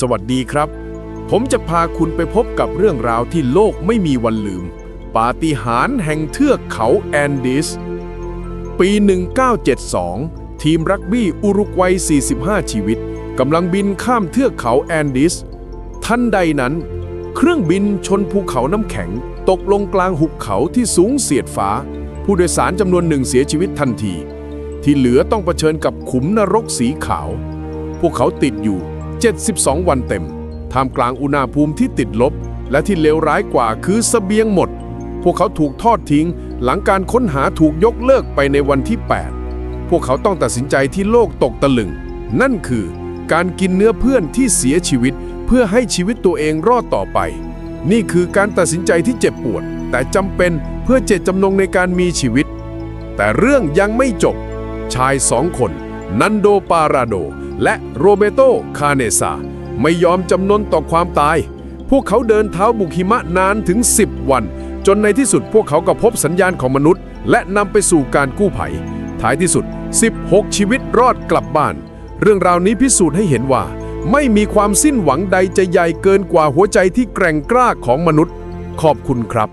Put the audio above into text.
สวัสดีครับ ผมจะพาคุณไปพบกับเรื่องราวที่โลกไม่มีวันลืม ปาฏิหาริย์แห่งเทือกเขาแอนดีสปี 1972 ทีมรักบี้อุรุกวัย 45 ชีวิตกำลังบินข้ามเทือกเขาแอนดีสทันใดนั้น เครื่องบินชนภูเขาน้ำแข็ง ตกลงกลางหุบเขาที่สูงเสียดฟ้า ผู้โดยสารจำนวนหนึ่งเสียชีวิตทันที ที่เหลือต้องเผชิญกับขุมนรกสีขาว พวกเขาติดอยู่ 72 วันเต็ม ท่ามกลางอุณหภูมิที่ติดลบ และที่เลวร้ายกว่าคือเสบียงหมด พวกเขาถูกทอดทิ้ง หลังการค้นหาถูกยกเลิกไปในวันที่ 8 พวกเขาต้องตัดสินใจที่โลกตกตะลึง นั่นคือ การกินเนื้อเพื่อนที่เสียชีวิต เพื่อให้ชีวิตตัวเองรอดต่อไป นี่คือการตัดสินใจที่เจ็บปวด แต่จำเป็นเพื่อเจตจำนงในการมีชีวิต แต่เรื่องยังไม่จบ ชายสองคน นันโดปาราโด และโรเบโต คาเนซาไม่ยอมจำนนต่อความตาย พวกเขาเดินเท้าบุกหิมะนานถึง 10 วัน จนในที่สุดพวกเขาก็พบสัญญาณของมนุษย์ และนำไปสู่การกู้ภัย ท้ายที่สุด 16 ชีวิตรอดกลับบ้าน เรื่องราวนี้พิสูจน์ให้เห็นว่า ไม่มีความสิ้นหวังใดจะใหญ่เกินกว่าหัวใจที่แกร่งกล้าของมนุษย์ ขอบคุณครับ